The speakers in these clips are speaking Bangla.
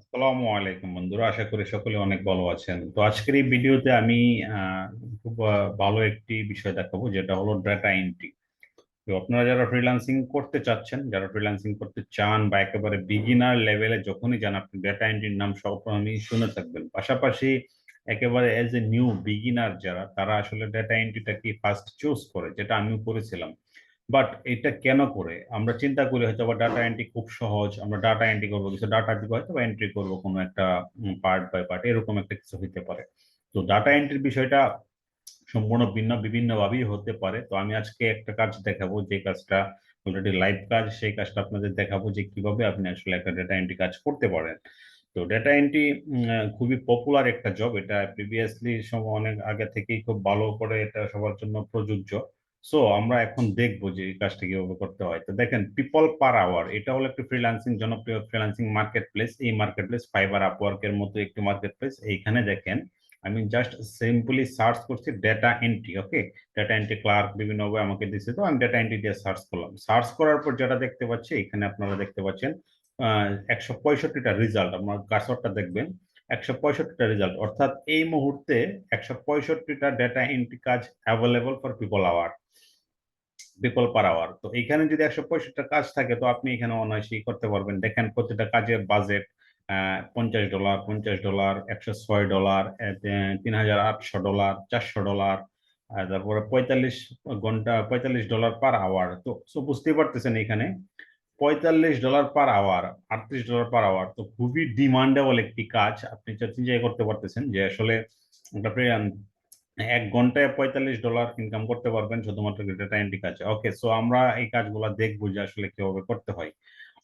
আসসালামু আলাইকুম বন্ধুরা, আশা করি সকলে অনেক ভালো আছেন। তো আজকের এই ভিডিওতে আমি খুব ভালো একটি বিষয় দেখাবো, যেটা হলো ডাটা এন্ট্রি তো আপনারা যারা ফ্রিল্যান্সিং করতে চাচ্ছেন, যারা ফ্রিল্যান্সিং করতে চান বা একেবারে বিগিনার লেভেলে যখনই যান, আপনি ডাটা এন্ট্রির নাম সব আমি শুনে থাকবেন। পাশাপাশি একেবারে এজ এ নিউ বিগিনার যারা, তারা আসলে ডাটা এন্ট্রিটাকে ফার্স্ট চুজ করে, যেটা আমিও করেছিলাম। বাট এটা কেন করে? আমরা চিন্তা করি হয়তো বা ডাটা এন্ট্রি খুব সহজ, আমরা ডাটা এন্ট্রি করব, কিছু ডাটা দিব, হয়তো বা এন্ট্রি করব কোনো একটা পার্ট বাই পার্ট এরকম একটা কিছু হইতে পারে। তো ডাটা এন্ট্রির বিষয়টা সম্পূর্ণ ভিন্ন বিভিন্ন ভাবেই হতে পারে। তো আমি আজকে একটা কাজ দেখাবো, যে কাজটা অলরেডি লাইভ কাজ, সেই কাজটা আপনাদের দেখাবো, যে কীভাবে আপনি আসলে একটা ডেটা এন্ট্রি কাজ করতে পারেন। তো ডেটা এন্ট্রি খুবই পপুলার একটা জব এটা প্রিভিয়াসলি সব অনেক আগে থেকেই খুব ভালো করে এটা সবার জন্য প্রযোজ্য। সো আমরা এখন দেখব যে এই কাজটা কীভাবে করতে হয়। তো দেখেন পিপল পার আওয়ার এটা হলো একটি ফ্রিল্যান্সিং জনপ্রিয় ফ্রিল্যান্সিং মার্কেট প্লেস এই মার্কেট প্লেস ফাইবার আপওয়ার্কের মতো একটি মার্কেট প্লেস এইখানে দেখেন, আমি জাস্ট সিম্পলি সার্চ করছি data entry okay data entry clerk বিভিন্ন ভাবে আমাকে দিচ্ছে তো আমি ডেটা এন্ট্রি দিয়ে সার্চ করলাম। সার্চ করার পর যেটা দেখতে পাচ্ছি, এখানে আপনারা দেখতে পাচ্ছেন একশো পঁয়ষট্টিটা রেজাল্ট আপনার কার্সরটা দেখবেন, একশো পঁয়ষট্টিটা রেজাল্ট অর্থাৎ এই মুহূর্তে একশো পঁয়ষট্টিটা ডেটা এন্ট্রি কাজ available for people hour people per hour তো এখানে যদি একশো পঁয়ষট্টিটা কাজ থাকে, তো আপনি এখানে অনায়াসেই করতে পারবেন। দেখেন প্রতিটা কাজের বাজেট পঞ্চাশ ডলার পঞ্চাশ ডলার একশো ছয় ডলার তিন হাজার আটশো ডলার চারশো ডলার তারপরে পঁয়তাল্লিশ ঘণ্টা, পঁয়তাল্লিশ ডলার পার আওয়ার তো সো বুঝতেই পারতেছেন এখানে, পঁয়তাল্লিশ ডলার পার আওয়ার আটত্রিশ ডলার পার আওয়ার তো খুবই ডিমান্ডেবল একটি কাজ। আপনি চিন্তাই করতে পারতেছেন যে আসলে এক ঘন্টায় পঁয়তাল্লিশ ডলার ইনকাম করতে পারবেন শুধুমাত্র ডেটা এন্ট্রি কাজে ওকে সো আমরা এই কাজগুলো দেখব যে আসলে কীভাবে করতে হয়।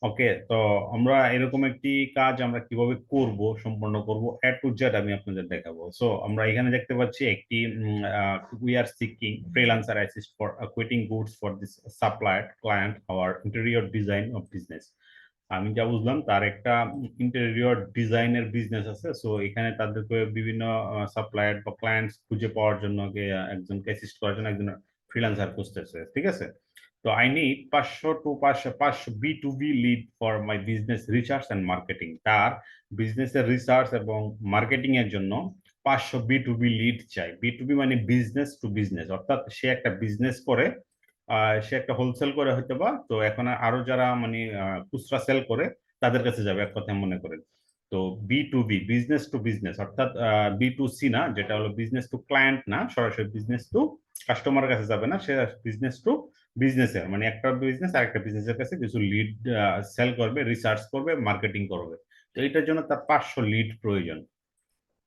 ওকে তো আমরা এরকম একটি কাজ আমরা কীভাবে করব, সম্পন্ন করব এ টু জেড আমি আপনাদের দেখাবো। সো আমরা এখানে দেখতে পাচ্ছি একটি we are seeking freelancer assist for quitting goods for this supplier client our interior design of business আমি যা বুঝলাম, তার একটা ইন্টেরিয়র ডিজাইনের বিজনেস আছে। সো এখানে তাদেরকে বিভিন্ন সাপ্লায়ার বা ক্লায়েন্টস খুঁজে পাওয়ার জন্য একজনকে অ্যাসিস্ট করার জন্য একজন ফ্রিল্যান্সার খুঁজতেছে, ঠিক আছে? তো আই নিড পাঁচশো টু পাঁচশো পাঁচশো B to B lead for my business research and marketing তার বিজনেসের রিসার্চ এবং মার্কেটিং এর জন্য পাঁচশো বি টু বি লিড চাই। বি টু বি মানে বিজনেস টু বিজনেস অর্থাৎ সে একটা বিজনেস করে সে একটা হোলসেল করে হয়তো বা তো এখন আরও যারা মানে খুচরা সেল করে, তাদের কাছে যাবে এক কথা মনে করেন। তো B to B business to business অর্থাৎ বি টু সি না, যেটা হলো বিজনেস টু ক্লায়েন্ট না, সরাসরি বিজনেস টু কাস্টমারের কাছে যাবে না, সে বিজনেস টু বিজনেসের মানে একটা বিজনেস আর একটা বিজনেসের কাছে কিছু লিড সেল করবে রিসার্চ করবে মার্কেটিং করবে। তো এটার জন্য তার পাঁচশো লিড প্রয়োজন।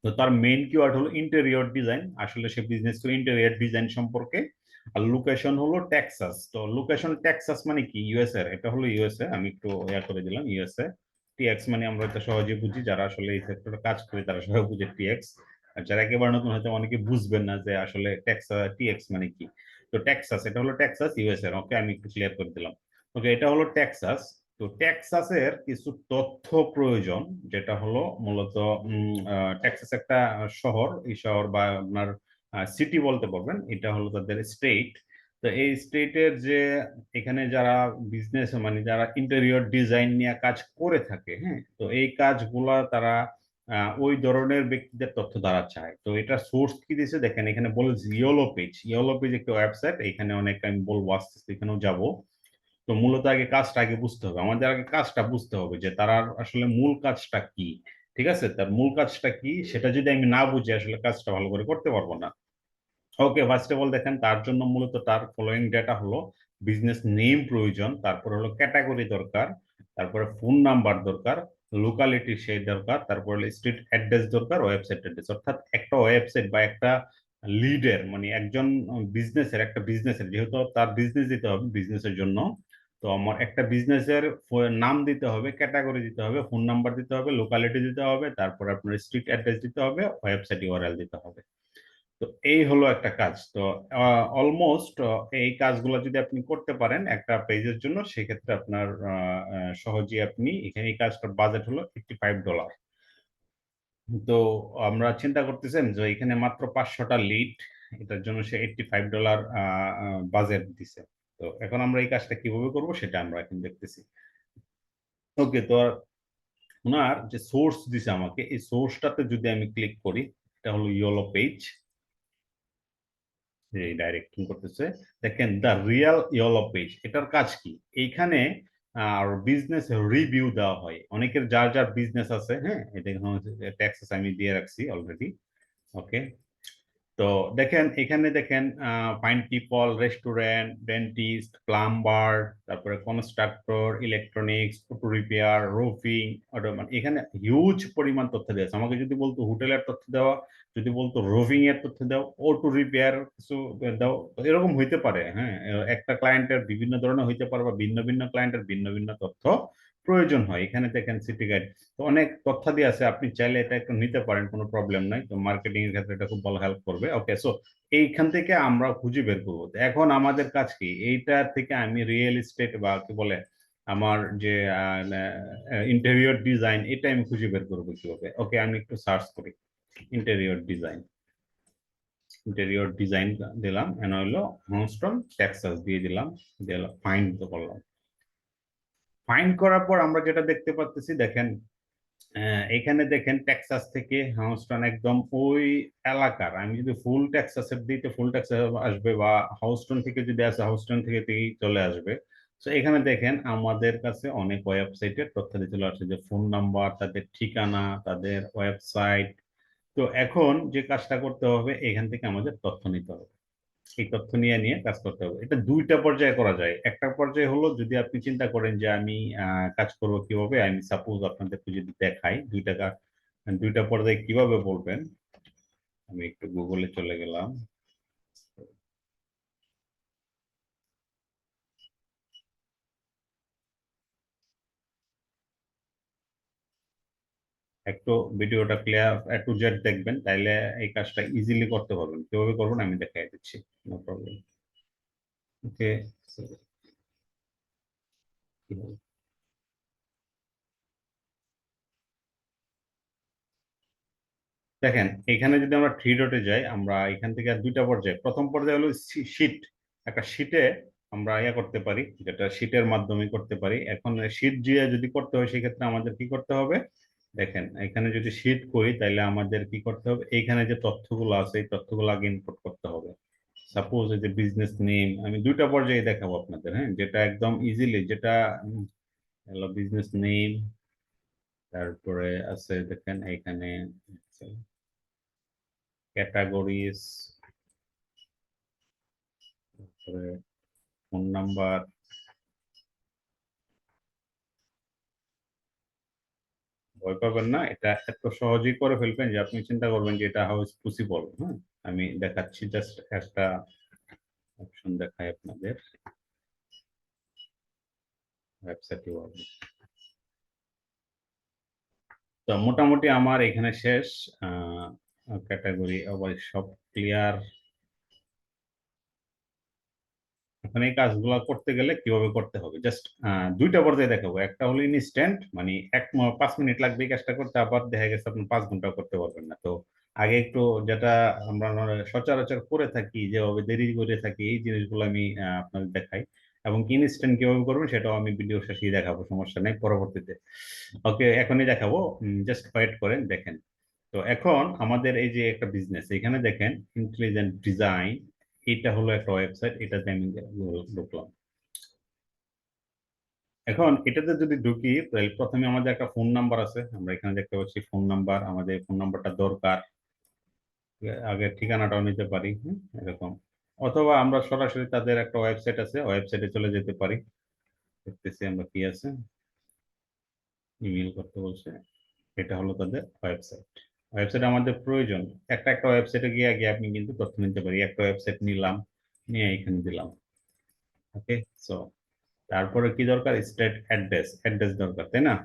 তো তার মেইন কিওয়ার্ড হলো ইন্টেরিয়র ডিজাইন আসলে সে বিজনেস টু ইন্টেরিয়র ডিজাইন সম্পর্কে আর লোকেশন হলো টেক্সাস তো লোকেশন টেক্সাস মানে কি? ইউএসএ এটা হলো ইউএসএ আমি একটু ইয়া করে দিলাম ইউএসএ টিএক্স মানে আমরা এটা সহজে বুঝি, যারা আসলে এই সেক্টরে কাজ করে, তারা সবাই বুঝে টিএক্স আর যারা একেবারে নতুন, হয়তো অনেকে বুঝবেন না যে আসলে টেক্স টিএক্স মানে কি? তো টেক্সাস এটা হলো টেক্সাস ইউএসএ ওকে আমি একটু ক্লিয়ার করে দিলাম। ওকে এটা হলো টেক্সাস তো টেক্সাসের কিছু তথ্য প্রয়োজন, যেটা হলো মূলত টেক্সাস একটা শহর। এই শহর বা আপনার সিটি বলতে পারবেন, এটা হলো তাদের স্টেট তো এই স্টেটের যে এখানে যারা বিজনেস মানে যারা ইন্টেরিয়র ডিজাইন নিয়ে কাজ করে থাকে হ্যাঁ তো এই কাজগুলা তারা ওই ধরনের ব্যক্তিদের তথ্য দ্বারা চায়। তো এটা সোর্স কি দিয়েছে? দেখেন, এখানে বলে ইয়েলো পেজ ইয়েলো পেজ একটা ওয়েবসাইট এখানে অনেক আমি বলব আস্তে আস্তে এখানেও যাব। তো মূলত আগে কাজটা আগে বুঝতে হবে। আমাদের আগে কাজটা বুঝতে হবে যে তার আসলে মূল কাজটা কি, ঠিক আছে? তার মূল কাজটা কি, সেটা যদি আমি না বুঝি আসলে কাজটা ভালো করে করতে পারব না ওকে ফার্স্ট অফ অল দেখেন, তার জন্য মূলত তার ফলোয়িং ডেটা হলো বিজনেস নেম প্রয়োজন, তারপর হলো ক্যাটাগরি দরকার, তারপরে ফোন নাম্বার দরকার লোকালিটি সেই দরকার, তারপর স্ট্রিট অ্যাড্রেস দরকার ওয়েবসাইট অ্যাড্রেস অর্থাৎ একটা ওয়েবসাইট বা একটা লিডের মানে একজন বিজনেসের একটা বিজনেসের যেহেতু তার বিজনেস দিতে হবে বিজনেসের জন্য, তো আমার একটা বিজনেসের নাম দিতে হবে ক্যাটাগরি দিতে হবে ফোন নাম্বার দিতে হবে লোকালিটি দিতে হবে, তারপর আপনার স্ট্রিট অ্যাড্রেস দিতে হবে ওয়েবসাইট ইউআরএল দিতে হবে। তো এই হলো একটা কাজ। তো অলমোস্ট এই কাজগুলো যদি আপনি করতে পারেন একটা পেজের জন্য, সেক্ষেত্রে আপনার সহজেই আপনি এখানে এই কাজটার বাজেট হলো এইটটি ফাইভ ডলার তো আমরা চিন্তা করতেছেন যে এখানে মাত্র পাঁচশোটা লিড এটার জন্য সে এইটটি ফাইভ ডলার বাজেট দিছে। তো এখন আমরা এই কাজটা কীভাবে করব সেটা আমরা এখন দেখতেছি। ওকে, তো ওনার যে সোর্স দিছে আমাকে, এই সোর্সটাতে যদি আমি ক্লিক করি, এটা হলো ইয়েলো পেজ যে ডাইরেক্টিং করতেছে, দেখেন দ্য রিয়েল ইয়েলো পেজ এটার কাজ কি? এইখানে আর বিজনেস রিভিউ দেওয়া হয়। অনেকের যার যার বিজনেস আছে হ্যাঁ? এটা ট্যাক্সেস আমি দিয়ে রাখছি অলরেডি ওকে তো দেখেন, এখানে দেখেন fine people restaurant dentist plumber তারপরে constructor electronics auto repair roofing এখানে হিউজ পরিমাণ তথ্য দিয়েছে আমাকে যদি বলতো হোটেলের তথ্য দেওয়া, যদি বলতো রুফিং এর তথ্য দাও অটো রিপেয়ার কিছু দাও এরকম হইতে পারে হ্যাঁ। একটা ক্লায়েন্টের বিভিন্ন ধরনের হইতে পারে বা ভিন্ন ভিন্ন ক্লায়েন্টের ভিন্ন ভিন্ন তথ্য। প্রয়োজন হয়, এখানে দেখেন সিটি গাইড তো অনেক তথ্য দিয়ে আছে, আপনি চাইলে এটা একটু নিতে পারেন, কোনো প্রবলেম নাই। তো মার্কেটিং এর ক্ষেত্রে এটা খুব ভালো হেল্প করবে। ওকে সো এইখান থেকে আমরা খুঁজে বের করব। এখন আমাদের কাজ কি? এইটা থেকে আমি রিয়েল এস্টেট বা কি বলে, আমার যে ইন্টেরিয়র ডিজাইন এটা আমি খুঁজে বের করব কীভাবে? ওকে আমি একটু সার্চ করি। ইন্টেরিয়র ডিজাইন ইন্টেরিয়র ডিজাইন দিলাম এন হইল হোমস্টন টেক্সাস দিয়ে দিলাম দিলাম ফাইন্ড করলাম ফাইন্ড করার পর আমরা যেটা দেখতে পাচ্ছি দেখেন এখানে দেখেন টেক্সাস থেকে হাউস্টন একদম ওই এলাকার। আমি যদি ফুল টেক্সাসের দিতে ফুল টেক্সাস আসবে বা হাউস্টন থেকে যদি আসে হাউস্টন থেকে চলে আসবে। তো এখানে দেখেন আমাদের কাছে অনেক ওয়েবসাইটের তথ্য চলে আসছে, যে ফোন নাম্বার তাদের ঠিকানা, তাদের ওয়েবসাইট তো এখন যে কাজটা করতে হবে, এখান থেকে আমাদের তথ্য নিতে হবে। এই তথ্য নিয়ে নিয়ে কাজ করতে হবে। এটা দুইটা পর্যায়ে করা যায়। একটা পর্যায়ে হলো যদি আপনি চিন্তা করেন যে আমি কাজ করব কীভাবে, আমি সাপোজ আপনাদেরকে যদি দেখাই দুইটা দুইটা পর্যায়ে কীভাবে বলবেন, আমি একটু গুগলে চলে গেলাম। একটু ভিডিওটা ক্লিয়ার টু জেড দেখবেন, তাইলে এই কাজটা ইজিলি করতে পারবেন। কীভাবে করবেন আমি দেখাই দিচ্ছি নো প্রবলেম ওকে দেখেন, এখানে যদি আমরা থ্রি ডটে যাই, আমরা এখান থেকে দুইটা পর্যায়ে, প্রথম পর্যায়ে হলো শীট একটা শীটে আমরা ইয়া করতে পারি, যেটা শীটের মাধ্যমে করতে পারি। এখন শীট দিয়ে যদি করতে হয়, সেক্ষেত্রে আমাদের কি করতে হবে? দেখেন, এখানে যদি শীট করি তাহলে আমাদের কি করতে হবে? এইখানে যে তথ্যগুলো আছে, এই তথ্যগুলো আগে ইনপুট করতে হবে। সাপোজ এই যে বিজনেস নেম আমি দুইটা পর্যায়ে দেখাবো আপনাদের হ্যাঁ? যেটা একদম ইজিলি যেটা, হলো বিজনেস নেম তারপরে আছে দেখেন এখানে ক্যাটাগরিজ তারপরে ফোন নাম্বার ভয় পাবেন না। এটা এত সহজেই করে ফেলবেন যে আপনি চিন্তা করবেন যে এটা হাউস পসিবল হ্যাঁ? আমি দেখাচ্ছি জাস্ট একটা অপশন দেখাই আপনাদের। ওয়েবসাইটে তো মোটামুটি আমার এখানে শেষ ক্যাটাগরি আবার সব ক্লিয়ার এখন এই কাজগুলো করতে গেলে কীভাবে করতে হবে? জাস্ট দুইটা পর্যায়ে দেখাবো। একটা হলো ইনস্ট্যান্ট মানে এক পাঁচ মিনিট লাগবে এই কাজটা করতে, আবার দেখা গেছে আপনি পাঁচ ঘণ্টা করতে পারবেন না। তো আগে একটু যেটা আমরা সচরাচর করে থাকি, যেভাবে দেরি করে থাকি, এই জিনিসগুলো আমি আপনাদের দেখাই। এবং ইনস্ট্যান্ট কীভাবে করবেন সেটাও আমি ভিডিও শেষে দেখাবো, সমস্যা নেই, পরবর্তীতে। ওকে, এখনই দেখাবো। জাস্ট ওয়েট করেন, দেখেন। তো এখন আমাদের এই যে একটা বিজনেস এখানে দেখেন ইন্টেলিজেন্ট ডিজাইন এটা হলো একটা ওয়েবসাইট এটাতে আমি ঢুকলাম। এখন এটাতে যদি ঢুকি, তাহলে প্রথমে আমাদের একটা ফোন নাম্বার আছে। আমরা এখানে দেখতে পাচ্ছি ফোন নাম্বার আমাদের ফোন নাম্বারটা দরকার। আগে ঠিকানাটাও নিতে পারি এরকম। অথবা আমরা সরাসরি তাদের একটা ওয়েবসাইট আছে ওয়েবসাইটে চলে যেতে পারি। দেখতেছি আমরা কি আছে। ইমেল করতে বলছে, এটা হলো তাদের ওয়েবসাইট ওয়েবসাইট আমাদের প্রয়োজন। একটা একটা ওয়েবসাইটে গিয়ে আগে আপনি কিন্তু তথ্য নিতে পারি একটা ওয়েবসাইট নিলাম, নিয়ে এখানে দিলাম। ওকে সো তারপরে কি দরকার? স্টেট অ্যাড্রেস অ্যাড্রেস দরকার, তাই না?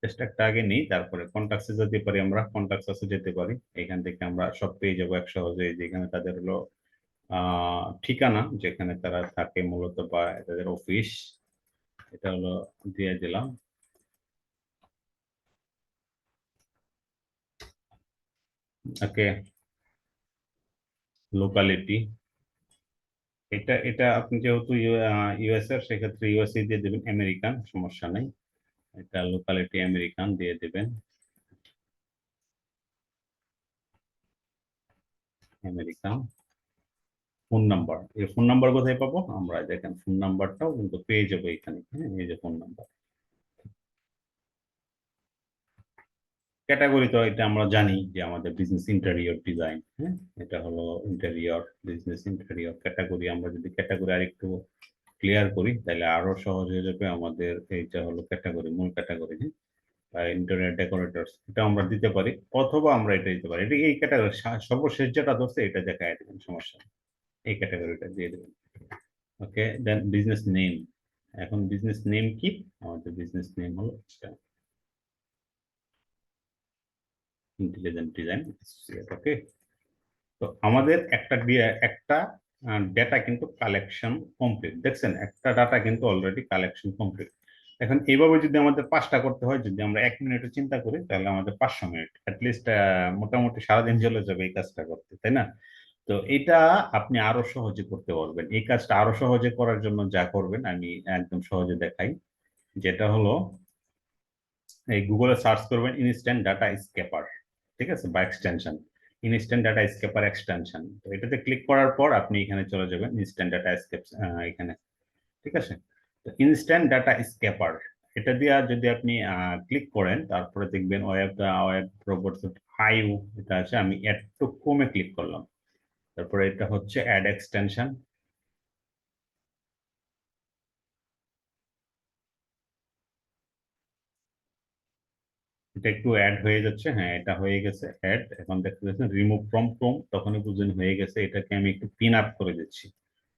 জাস্ট একটা আগে নিই, তারপরে কন্ট্যাক্টসে যেতে পারি আমরা কন্ট্যাক্টসে যেতে পারি। এখান থেকে আমরা সব পেয়ে যাব এক সহজে, যেখানে তাদের হলো ঠিকানা, যেখানে তারা থাকে মূলত বা তাদের অফিস এটা হলো দিয়ে দিলাম। ওকে। লোকালিটি এটা এটা আপনি যেহেতু ইউএস এর, সেক্ষেত্রে ইউএসএ দিয়ে দেবেন আমেরিকান সমস্যা নেই। এটা লোকালিটি আমেরিকান দিয়ে দেবেন। আমেরিকান ফোন নাম্বার এই ফোন নাম্বার কোথায় পাবো? আমরা দেখেন ফোন নাম্বারটাও কিন্তু পেয়ে যাব এখানে। হ্যাঁ এই যে ফোন নাম্বার ক্যাটাগরি তো এটা আমরা জানি যে আমাদের বিজনেস ইন্টেরিয়র ডিজাইন হ্যাঁ? এটা হলো ইন্টেরিয়র বিজনেস ইন্টেরিয়র ক্যাটাগরি আমরা যদি ক্যাটাগরি আরেকটু ক্লিয়ার করি, তাহলে আরও সহজ হয়ে যাবে আমাদের এইটা হলো ক্যাটাগরি মূল ক্যাটাগরি হ্যাঁ? ইন্টারনেট ডেকোরেটরস এটা আমরা দিতে পারি, অথবা আমরা এটা দিতে পারি। এটা এই ক্যাটাগরি সর্বশেষ যেটা ধরছে, এটা দেখায় দেবেন, সমস্যা এই ক্যাটাগরিটা দিয়ে দেবেন। ওকে দেন বিজনেস নেম এখন বিজনেস নেম কি? আমাদের বিজনেস নেম হলো ইন্টেলিজেন্ট ডিজাইন ওকে তো আমাদের একটা একটা ডেটা কিন্তু কালেকশন কমপ্লিট দেখছেন, একটা ডাটা কিন্তু অলরেডি কালেকশন কমপ্লিট এখন এইভাবে যদি আমাদের পাঁচটা করতে হয়, যদি আমরা এক মিনিটে চিন্তা করি, তাহলে আমাদের পাঁচশো মিনিট অ্যাটলিস্ট মোটামুটি সারাদিন চলে যাবে এই কাজটা করতে, তাই না? তো এটা আপনি আরও সহজে করতে পারবেন। এই কাজটা আরও সহজে করার জন্য যা করবেন, আমি একদম সহজে দেখাই। যেটা হলো, এই গুগলে সার্চ করবেন ইনস্ট্যান্ট ডাটা স্কেপার ঠিক আছে বা extension instant data scraper extension তো এটাতে ক্লিক করার পর আপনি এখানে চলে যাবেন ইনস্ট্যান্ট ডাটা স্কেপ এখানে। ঠিক আছে? তো ইনস্ট্যান্ট ডাটা স্কেপার এটা দিয়ে যদি আপনি ক্লিক করেন, তারপরে দেখবেন ওয়েব ওয়েব রোবট ফাইভ এটা আছে, আমি অ্যাড টু কমে ক্লিক করলাম। তারপরে এটা হচ্ছে অ্যাড এক্সটেনশন এটা একটু অ্যাড হয়ে যাচ্ছে। হ্যাঁ এটা হয়ে গেছে অ্যাড এখন দেখতে পাচ্ছেন রিমুভ ফ্রম ক্রোম তখনই বুঝলেন হয়ে গেছে। এটাকে আমি একটু পিন আপ করে দিচ্ছি।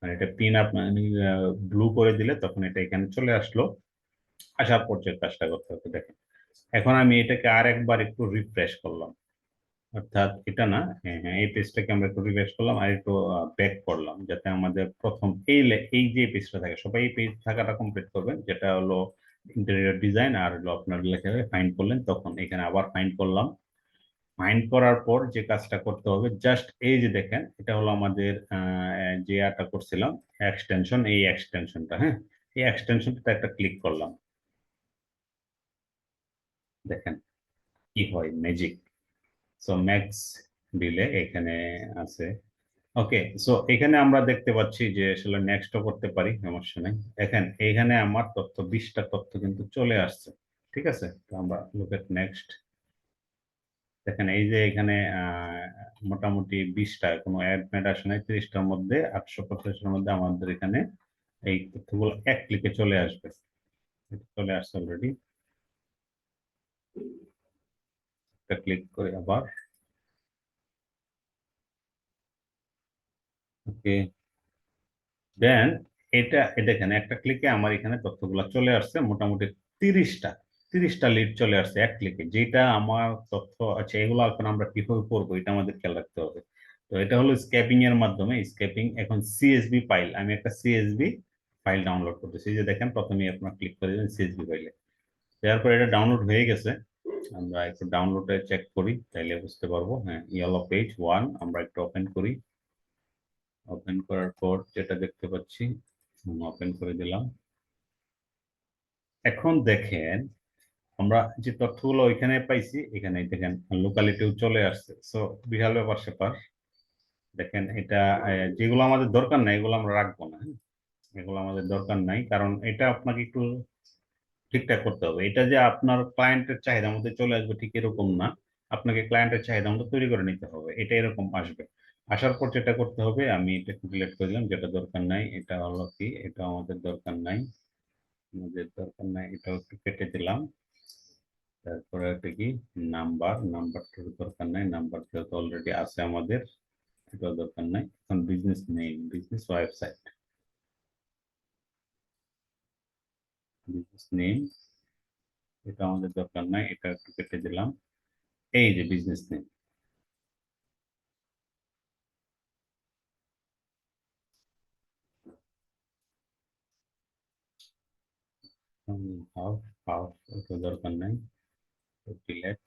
মানে এটা পিন আপ মানে ব্লু করে দিলে তখন এটা এখানে চলে আসলো। আসার পর যে কাজটা করতে হবে, দেখেন। এখন আমি এটাকে আর একবার একটু রিফ্রেশ করলাম। অর্থাৎ এটা না হ্যাঁ হ্যাঁ এই পেজটাকে আমরা একটু রিফ্রেশ করলাম আর একটু ব্যাক করলাম। যাতে আমাদের প্রথম এই এই যে পেজটা থাকে, সবাই এই পেজ থাকাটা কমপ্লিট করবেন। যেটা হলো ইন্টেরিয়র ডিজাইন আর হলো আপনার লেখা ফাইন্ড করলেন, তখন এখানে আবার ফাইন্ড করলাম। ফাইন্ড করার পর যে কাজটা করতে হবে জাস্ট এই যে দেখেন, এটা হলো আমাদের যে আটা করছিলাম এক্সটেনশন এই এক্সটেনশনটা হ্যাঁ? এই এক্সটেনশনটা একটা ক্লিক করলাম। দেখেন কি হয় ম্যাজিক সো ম্যাক্স দিলে এখানে আছে। ওকে সো এখানে আমরা দেখতে পাচ্ছি যে আসলে নেক্সটও করতে পারি, সমস্যা নেই। দেখেন এখানে আমার তথ্য বিশটা তথ্য কিন্তু চলে আসছে, ঠিক আছে? তো আমরা লুক নেক্সট দেখেন, এই যে এখানে মোটামুটি বিশটা, কোনো অ্যাড ম্যাড আসে নাই, তিরিশটার মধ্যে, আটশো পঞ্চাশের মধ্যে আমাদের এখানে এই তথ্যগুলো এক ক্লিকে চলে আসবে। চলে আসছে অলরেডি ক্লিক করে আবার। ওকে। দেন এটা দেখেন, একটা ক্লিকে আমার এখানে তথ্যগুলো চলে আসছে, মোটামুটি তিরিশটা তিরিশটা লিড চলে আসছে এক ক্লিকে যেটা আমার তথ্য আছে, এগুলো এখন আমরা কীভাবে করব এটা আমাদের খেয়াল রাখতে হবে। তো এটা হলো স্কেপিং এর মাধ্যমে স্কেপিং এখন সিএসবি ফাইল আমি একটা সিএসবি ফাইল ডাউনলোড করতেছি। যে দেখেন প্রথমে আপনার ক্লিক করে দেবেন সিএসবি ফাইলে তারপর এটা ডাউনলোড হয়ে গেছে। আমরা একটু ডাউনলোডে চেক করি, তাইলে বুঝতে পারব। হ্যাঁ ইয়েলো পেজ ওয়ান আমরা একটু ওপেন করি। ওপেন করার পর যেটা দেখতে পাচ্ছি ওপেন করে দিলাম। এখন দেখেন, আমরা যে তথ্যগুলো ওইখানে পাইছি, এখানে দেখেন লোকালিটিও চলে আসছে। সো বিশাল ব্যাপার সেপার দেখেন এটা যেগুলো আমাদের দরকার নাই, এগুলো আমরা রাখব না হ্যাঁ? এগুলো আমাদের দরকার নাই, কারণ এটা আপনাকে একটু ঠিকঠাক করতে হবে। এটা যে আপনার ক্লায়েন্টের চাহিদা মধ্যে চলে আসবে ঠিক এরকম না। আপনাকে ক্লায়েন্টের চাহিদা মতো তৈরি করে নিতে হবে। এটা এরকম আসবে। আসার পর যেটা করতে হবে, আমি এটা ডিলেট করে দিলাম, যেটা দরকার নাই, এটা হলো কি এটা আমাদের দরকার নাই, আমাদের দরকার নাই এটা একটু কেটে দিলাম। তারপরে একটা কি নাম্বার নাম্বারটার দরকার নাই নাম্বার যেহেতু অলরেডি আছে আমাদের এটা দরকার নাই, এখন বিজনেস নেই বিজনেস ওয়েবসাইট নেম এটা আমাদের দরকার নাই, এটা একটু কেটে দিলাম, এই যে business name um, half half rather than so select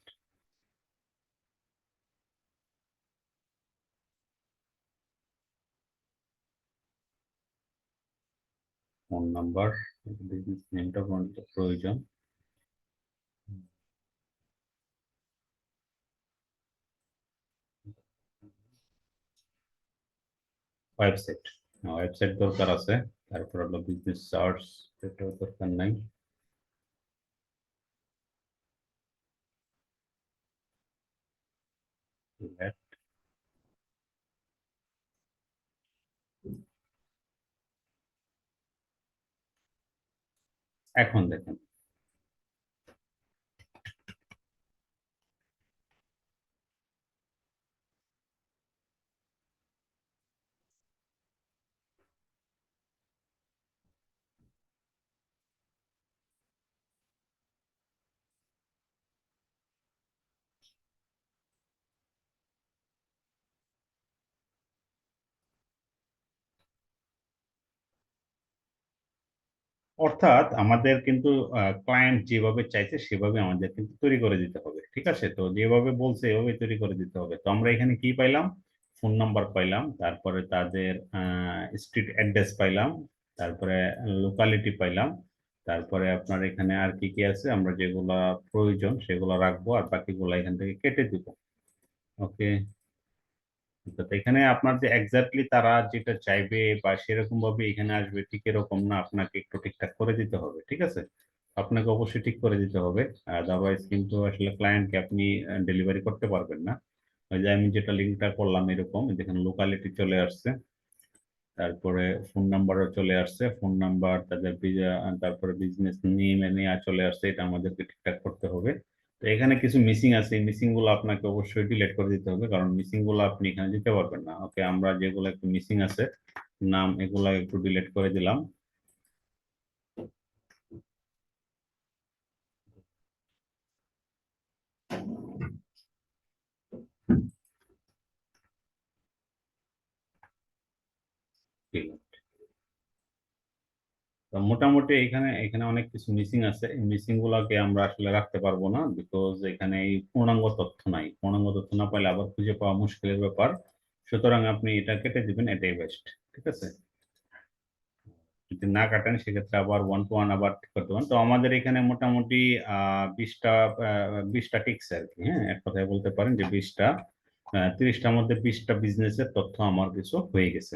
phone number this is enter on the provision website now website দরকার আছে তারপর হলো বিজনেস চার্জ এটাও দরকার নাই। এখন দেখেন। অর্থাৎ আমাদের কিন্তু ক্লায়েন্ট যেভাবে চাইছে সেভাবে আমাদের কিন্তু তৈরি করে দিতে হবে, ঠিক আছে? তো যেভাবে বলছে এভাবে তৈরি করে দিতে হবে। তো আমরা এখানে কি পাইলাম? ফোন নাম্বার পাইলাম, তারপরে তাদের স্ট্রিট অ্যাড্রেস পাইলাম, তারপরে লোকালিটি পাইলাম, তারপরে আপনার এখানে আর কি কি আছে? আমরা যেগুলা প্রয়োজন সেগুলো রাখব আর বাকিগুলো এখান থেকে কেটে দিব। ওকে তো এখানে আপনার যে এক্স্যাক্টলি তারা যেটা চাইবে বা সেরকম ভাবে এখানে আসবে, ঠিক এরকম না। আপনাকে একটু ঠিকঠাক করে দিতে হবে, ঠিক আছে? আপনাকে অবশ্যই ঠিক করে দিতে হবে। আদারওয়াইজ কিন্তু আসলে ক্লায়েন্টকে আপনি ডেলিভারি করতে পারবেন না। ওই যে আমি যেটা লিঙ্কটা করলাম এরকম যেখানে লোকালিটি চলে আসছে। তারপরে ফোন নাম্বারও চলে আসছে। ফোন নাম্বার তাদের তারপরে বিজনেস নেম নেওয়া চলে আসছে। এটা আমাদেরকে ঠিকঠাক করতে হবে। তো এখানে কিছু মিসিং আছে। মিসিংগুলো আপনাকে অবশ্যই ডিলেট করে দিতে হবে, কারণ মিসিংগুলো আপনি এখানে দিতে পারবেন না। ওকে আমরা যেগুলো একটু মিসিং আছে, নাম এগুলা একটু ডিলেট করে দিলাম ঠিক আছে তো মোটামুটি এখানে এখানে অনেক কিছু মিসিং আছে। মিসিং গুলাকে আমরা আসলে রাখতে পারব না বিকজ এখানে এই পূর্ণাঙ্গ তথ্য নাই। পূর্ণাঙ্গ তথ্য না পাইলে আবার খুঁজে পাওয়া মুশকিলের ব্যাপার। সুতরাং আপনি এটা কেটে দিবেন, এটাই বেস্ট ঠিক আছে? যদি না কাটেন, সেক্ষেত্রে আবার ওয়ান টু ওয়ান আবার ঠিক করতে তো আমাদের এখানে মোটামুটি বিশটা বিশটা টিকছে আর কি হ্যাঁ? এক কথায় বলতে পারেন যে বিশটা তিরিশটার মধ্যে বিশটা বিজনেসের তথ্য আমার কিছু হয়ে গেছে।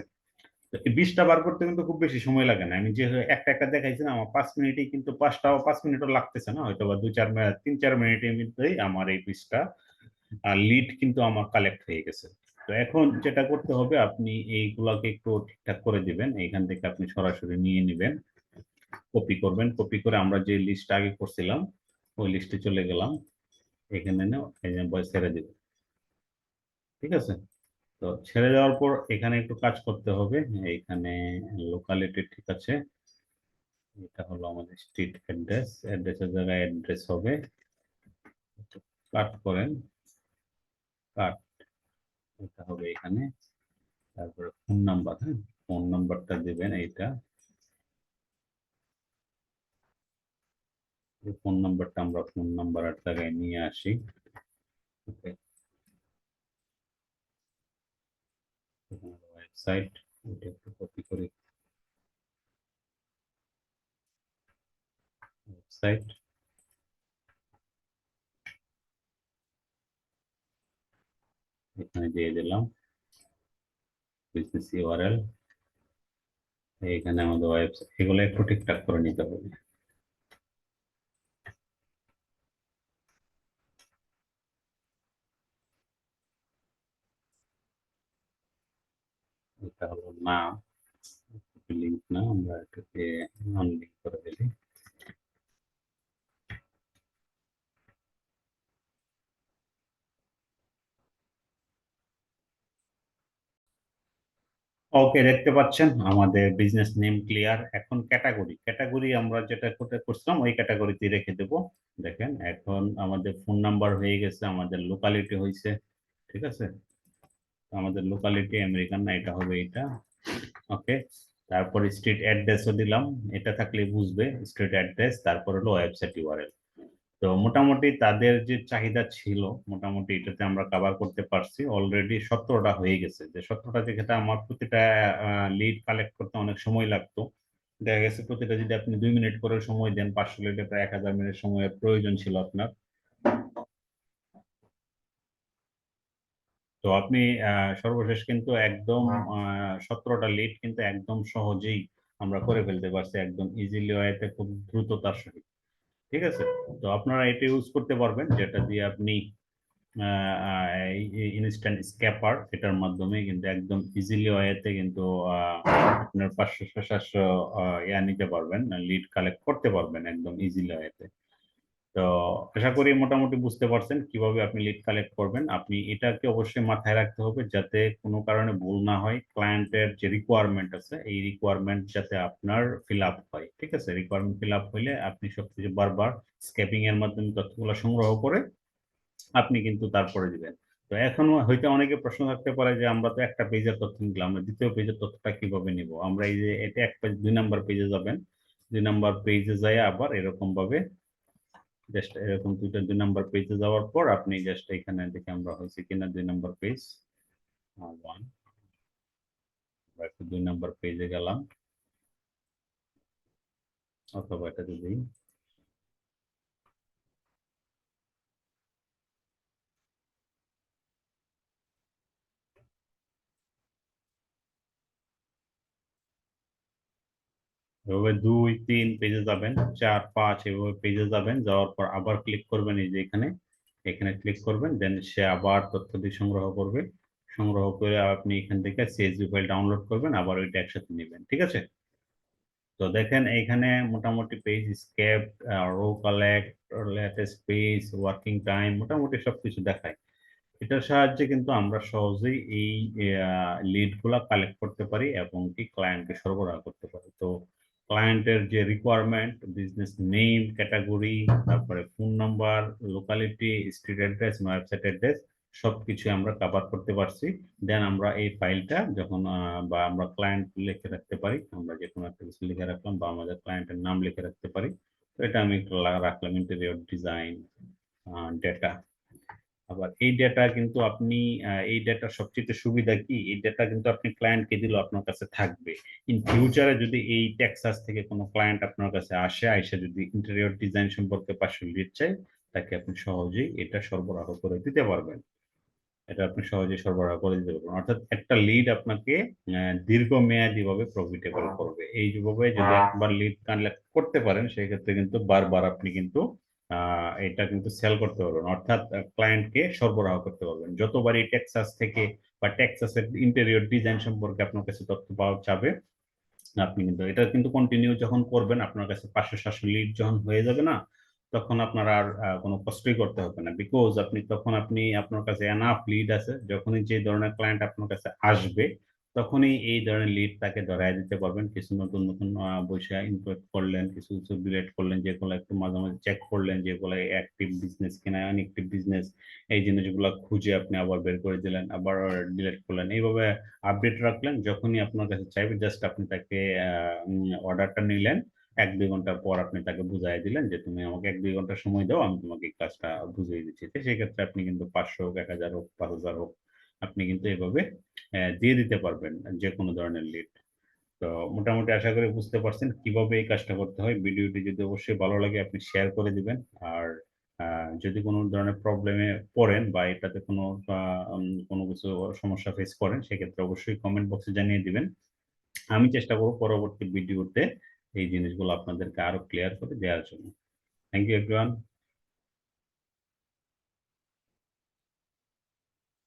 বিশটা বার করতে কিন্তু খুব বেশি সময় লাগে না। আমি যে একটা একটা দেখাইছি না, আমার পাঁচ মিনিটেই কিন্তু পাঁচটা পাঁচ মিনিটও লাগতেছে না। হয়তো বা দু চার তিন চার মিনিটের মধ্যেই আমার এই বিশটা লিড কিন্তু আমার কালেক্ট হয়ে গেছে। তো এখন যেটা করতে হবে, আপনি এইগুলাকে একটু ঠিকঠাক করে দিবেন। এইখান থেকে আপনি সরাসরি নিয়ে নেবেন কপি করবেন। কপি করে আমরা যে লিস্ট আগে করছিলাম, ওই লিস্টে চলে গেলাম। এখানে ছেড়ে দেবেন ঠিক আছে? তো ছেড়ে যাওয়ার পর এখানে একটু কাজ করতে হবে। এখানে লোকালিটি ঠিক আছে। এটা হলো আমাদের স্ট্রিট অ্যাড্রেস অ্যাড্রেসের জায়গায় অ্যাড্রেস হবে। কাট করেন। কাট এটা হবে এখানে। তারপরে ফোন নাম্বার হ্যাঁ? ফোন নাম্বারটা দেবেন এইটা। ফোন নাম্বারটা আমরা ফোন নাম্বার আর জায়গায় নিয়ে আসি। ওয়েবসাইট এটা একটু কপি করি ওয়েবসাইট এখানে দিয়ে দিলাম বিজনেস ইউআরএল এখানে আমাদের ওয়েবসাইট এগুলো একটু ঠিকঠাক করে নিতে হবে এটা হলো না লিঙ্ক না, আমরা এটাকে নন করে দিলি ওকে দেখতে পাচ্ছেন, আমাদের বিজনেস নেম ক্লিয়ার এখন ক্যাটাগরি ক্যাটাগরি আমরা যেটা করছিলাম, ওই ক্যাটাগরিতে রেখে দেব। দেখেন, এখন আমাদের ফোন নাম্বার হয়ে গেছে, আমাদের লোকালিটি হয়েছে, ঠিক আছে? আমাদের লোকালিটি আমেরিকান না, এটা হবে এটা। ওকে তারপর স্ট্রিট অ্যাড্রেসও দিলাম। এটা থাকলে বুঝবে স্ট্রিট অ্যাড্রেস তারপর হলো ওয়েবসাইট ইউআরএল তো মোটামুটি তাদের যে চাহিদা ছিল, মোটামুটি এটাতে আমরা কভার করতে পারছি। অলরেডি সতেরোটা হয়ে গেছে। যে সতেরোটা যেটা আমার প্রতিটা লিড কালেক্ট করতে অনেক সময় লাগতো। দেখা গেছে প্রতিটা যদি আপনি দুই মিনিট করে সময় দেন, পাঁচশো লিটার এক হাজার মিনিট সময়ের প্রয়োজন ছিল আপনার। তো আপনি সর্বশেষ কিন্তু একদম সতেরোটা লিড কিন্তু একদম সহজেই আমরা করে ফেলতে পারছি একদম ইজিলি ওয়েতে খুব দ্রুততার সহিত। ঠিক আছে? তো আপনারা এটা ইউজ করতে পারবেন যেটা দিয়ে আপনি ইনস্ট্যান্ট স্ক্যাপার এটার মাধ্যমে কিন্তু একদম ইজিলি ওয়েতে কিন্তু আহ, আপনার পাঁচশো সাতশো ইয়া নিতে পারবেন লিড কালেক্ট করতে পারবেন একদম ইজিলি ওয়েতে তো আশা করি মোটামুটি বুঝতে পারছেন কীভাবে আপনি লিড কালেক্ট করবেন। আপনি এটাকে অবশ্যই মাথায় রাখতে হবে যাতে কোনো কারণে ভুল না হয়। ক্লায়েন্টের যে রিকোয়ারমেন্ট আছে, এই রিকোয়ারমেন্ট যাতে আপনার ফিল আপ হয়, ঠিক আছে? রিকোয়ারমেন্ট ফিল আপ হইলে আপনি সবকিছু বারবার স্কেপিং এর মাধ্যমে তথ্যগুলো সংগ্রহ করে আপনি কিন্তু তারপরে দিবেন। তো এখনও হয়তো অনেকে প্রশ্ন থাকতে পারে যে, আমরা তো একটা পেজের তথ্য নিলাম, আমরা দ্বিতীয় পেজের তথ্যটা কীভাবে নিব? আমরা এই যে, এটা এক পেজ দুই নাম্বার পেজে যাবেন। দুই নাম্বার পেজে যাই আবার এরকম ভাবে জাস্ট এরকম দুইটা, দুই নাম্বার পেজে যাওয়ার পর আপনি জাস্ট এখানে দেখে আমরা হয়েছে কিনা দুই নাম্বার পেজ ওয়ান দুই নাম্বার পেজে গেলাম। অথবা এটা যদি এভাবে দুই, তিন পেজে যাবেন, চার, পাঁচ এভাবে পেজে যাবেন, যাওয়ার পর আবার ক্লিক করবেন এই যে এখানে। এখানে ক্লিক করবেন দেন সে আবার তথ্য দিয়ে সংগ্রহ করবে। সংগ্রহ করে আপনি এখান থেকে সিএসভি ফাইল ডাউনলোড করবেন, আবার ওইটা একসাথে নেবেন, ঠিক আছে? তো দেখেন এখানে মোটামুটি page scrape row collect latest page working time মোটামুটি সবকিছু দেখায়। এটার সাহায্যে কিন্তু আমরা সহজেই এই লিডগুলা কালেক্ট করতে পারি এবং কি ক্লায়েন্টকে সরবরাহ করতে পারি। তো ক্লায়েন্টের যে রিকোয়ারমেন্ট বিজনেস নেম ক্যাটাগরি তারপরে phone number locality street address website address সবকিছু আমরা কাভার করতে পারছি। দেন আমরা এই ফাইলটা যখন বা আমরা ক্লায়েন্ট লিখে রাখতে পারি, আমরা যে কোনো একটা কিছু লিখে রাখলাম বা আমাদের ক্লায়েন্টের নাম লিখে রাখতে পারি, তো এটা আমি রাখলাম ইন্টেরিয়র ডিজাইন ডেটা আবার এই ডেটা কিন্তু আপনি এই ডেটার সবচেয়ে সুবিধা কি? এই ডেটা কিন্তু আপনি ক্লায়েন্টকে দিলেও আপনার কাছে থাকবে। ইন ফিউচারে যদি এই টেক্সাস থেকে কোনো ক্লায়েন্ট আপনার কাছে আসে আইসা যদি ইন্টেরিয়র ডিজাইন সম্পর্কে লিড চাই তাকে আপনি সহজেই এটা সরবরাহ করে দিতে পারবেন। এটা আপনি সহজেই সরবরাহ করে দিতে পারবেন। অর্থাৎ একটা লিড আপনাকে আহ, দীর্ঘমেয়াদী ভাবে প্রফিটেবল করবে। এই যেভাবে যদি একবার লিড কালেক্ট করতে পারেন সেই ক্ষেত্রে কিন্তু বারবার আপনি কিন্তু এটা কিন্তু সেল করতে পারবেন। অর্থাৎ ক্লায়েন্টকে সরবরাহ করতে পারবেন। যতবারই টেক্সাস থেকে বা টেক্সাসের ইন্টেরিয়র ডিজাইন সম্পর্কে আপনার কাছে তথ্য পাওয়া যাবে, আপনি কিন্তু, এটা কিন্তু কন্টিনিউ যখন করবেন, আপনার কাছে পাঁচশো সাতশো লিড যখন হয়ে যাবে না, তখন আপনার আর কোনো কষ্টই করতে হবে না। বিকজ আপনি, তখন আপনি আপনার কাছে এনাফ লিড আছে, যখনই যে ধরনের ক্লায়েন্ট আপনার কাছে আসবে তখনই এই ধরনের লিড তাকে ধরায় দিতে পারবেন। কিছু নতুন নতুন বসে ইনক্লুড করলেন, কিছু কিছু ডিলেট করলেন, যেগুলো একটু মাঝে মাঝে চেক করলেন, যেগুলো অ্যাক্টিভ বিজনেস কিনা আনএক্টিভ বিজনেস এই জিনিসগুলো খুঁজে আপনি আবার বের করে দিলেন, আবার ডিলেট করলেন। এইভাবে আপডেট রাখলেন, যখনই আপনার কাছে চাইবে জাস্ট আপনি তাকে অর্ডারটা নিলেন, এক, দুই ঘণ্টা পর আপনি তাকে বুঝাই দিলেন যে, তুমি আমাকে এক, দুই ঘণ্টা সময় দাও, আমি তোমাকে কাজটা বুঝিয়ে দিচ্ছি। সেক্ষেত্রে আপনি কিন্তু পাঁচশো হোক, এক হাজার হোক, পাঁচ হাজার হোক আপনি কিন্তু এভাবে দিয়ে দিতে পারবেন যে কোনো ধরনের লিড তো মোটামুটি আশা করি বুঝতে পারছেন কীভাবে এই কাজটা করতে হয়। ভিডিওটি যদি অবশ্যই ভালো লাগে আপনি শেয়ার করে দিবেন। আর যদি কোনো ধরনের প্রবলেমে পড়েন বা এটাতে কোনো কোনো কিছু সমস্যা ফেস করেন, সেক্ষেত্রে অবশ্যই কমেন্ট বক্সে জানিয়ে দিবেন। আমি চেষ্টা করব পরবর্তী ভিডিওতে এই জিনিসগুলো আপনাদেরকে আরও ক্লিয়ার করে দেওয়ার জন্য। Thank you everyone